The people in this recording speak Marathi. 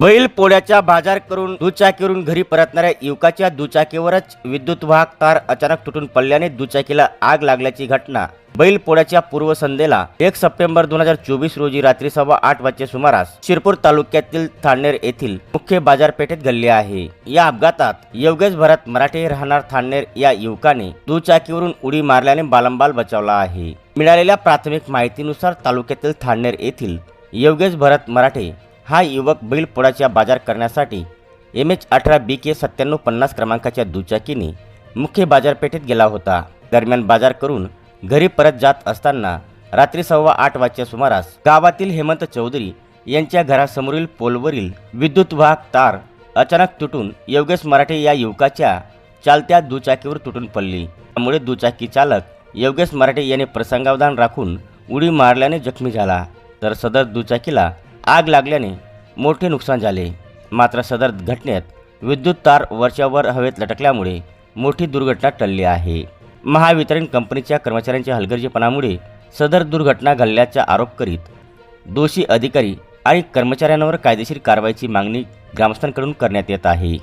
बैल पोळ्याचा बाजार करून दुचाकीवरून घरी परतणाऱ्या युवकाच्या दुचाकीवरच विद्युत वाहक तार अचानक तुटून पडल्याने दुचाकीला आग लागल्याची घटना. बैल पोळ्याच्या पूर्वसंध्येला एक सप्टेंबर दोन हजार चोवीस रोजी रात्री सव्वा आठ वाजच्या सुमारास शिरपूर तालुक्यातील थाणेर येथील मुख्य बाजारपेठेत घडले आहे. या अपघातात योगेश भरत मराठे राहणार थाळनेर या युवकाने दुचाकीवरून उडी मारल्याने बालंबाल बचावला आहे. मिळालेल्या प्राथमिक माहितीनुसार तालुक्यातील थाळनेर येथील योगेश भरत मराठे हा युवक बैलपोळाचा बाजार करण्यासाठी एम एच अठरा बी के सत्त्याण्णव पन्नास क्रमांकाच्या दुचाकीने मुख्य बाजारपेठेत गेला होता. दरम्यान बाजार करून घरी परत जात असताना रात्री सव्वा आठ वाजच्या सुमारास गावातील हेमंत चौधरी यांच्या घरासमोरील पोलवरील विद्युत वाहक तार अचानक तुटून योगेश मराठे या युवकाच्या चालत्या दुचाकीवर तुटून पडली. त्यामुळे दुचाकी चालक योगेश मराठे याने प्रसंगावधान राखून उडी मारल्याने जखमी झाला. तर सदर दुचाकीला आग लागल्याने मोठे नुकसान झाले. मात्र सदर घटनेत विद्युत तार वरच्यावर हवेत लटकल्यामुळे मोठी दुर्घटना टळली आहे. महावितरण कंपनीच्या कर्मचाऱ्यांच्या हलगर्जीपणामुळे सदर दुर्घटना घडल्याचा आरोप करीत दोषी अधिकारी आणि कर्मचाऱ्यांवर कायदेशीर कारवाईची मागणी ग्रामस्थांकडून करण्यात येत आहे.